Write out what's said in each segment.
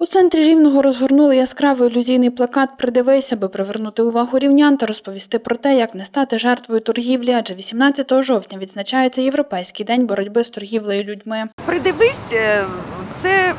У центрі рівного розгорнули яскравий ілюзійний плакат Придивись, аби привернути увагу рівнян та розповісти про те, як не стати жертвою торгівлі, адже 18 жовтня відзначається Європейський день боротьби з торгівлею людьми. Придивись, е, це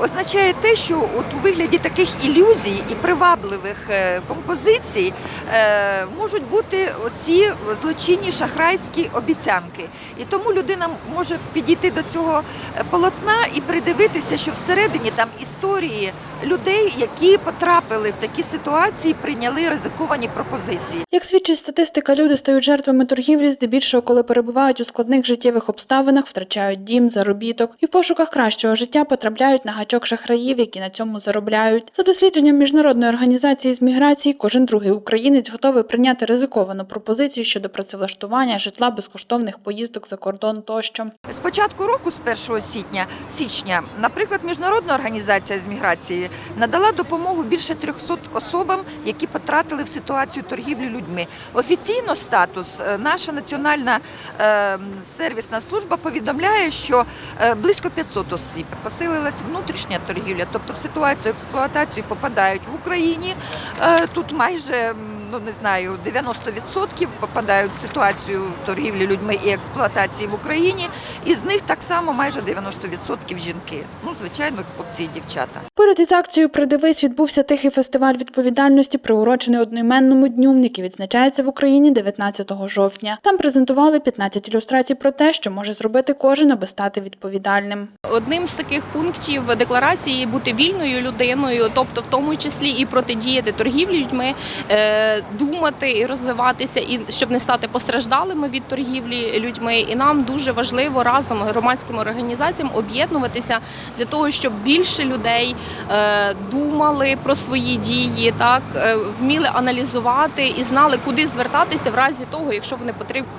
означає те, що от у вигляді таких ілюзій і привабливих е, композицій е, можуть бути оці злочинні шахрайські обіцянки. І тому людина може підійти до цього е, полотна і придивитися, що всередині там історії людей, які потрапили в такі ситуації, прийняли ризиковані пропозиції. Як свідчить статистика, люди стають жертвами торгівлі здебільшого, коли перебувають у складних життєвих обставинах, втрачають дім, заробіток і в пошуках кращого життя потрапляють на гачок шахраїв, які на цьому заробляють. За дослідженням міжнародної організації з міграції, кожен другий українець готовий прийняти ризиковану пропозицію щодо працевлаштування, житла, безкоштовних поїздок за кордон тощо. З початку року, з 1 січня, січня, наприклад, Міжнародна організація з міграції надала допомогу більше 300 особам, які потрапили в ситуацію торгівлі людьми. Офіційно статус е, наша національна е, сервісна служба повідомляє, що е, близько 500 осіб посилилась внутрішня торгівля, тобто в ситуацію експлуатації попадають в Україні. Е, тут майже ну не знаю, 90% попадають в ситуацію торгівлі людьми і експлуатації в Україні. І з них так само майже 90% жінки. Ну, звичайно, хлопці і дівчата. Поряд із акцією Придивись відбувся тихий фестиваль відповідальності, приурочений одноіменному дню, який відзначається в Україні 19 жовтня. Там презентували 15 ілюстрацій про те, що може зробити кожен, аби стати відповідальним. Одним з таких пунктів декларації бути вільною людиною, тобто в тому числі і протидіяти торгівлі людьми, е, думати і розвиватися, і щоб не стати постраждалими від торгівлі людьми. І нам дуже важливо разом громадським організаціям об'єднуватися для того, щоб більше людей е, думали про свої дії, так е, вміли аналізувати і знали, куди звертатися в разі того, якщо вони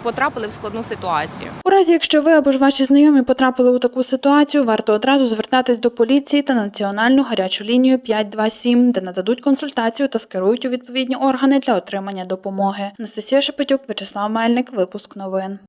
потрапили в складну ситуацію. У разі, якщо ви або ж ваші знайомі потрапили у таку ситуацію, варто одразу звертатись до поліції та національну гарячу лінію 527, де нададуть консультацію та скерують у відповідні органи для отримання допомоги. Анастасія Шепетюк, Вячеслав Мельник, випуск новин.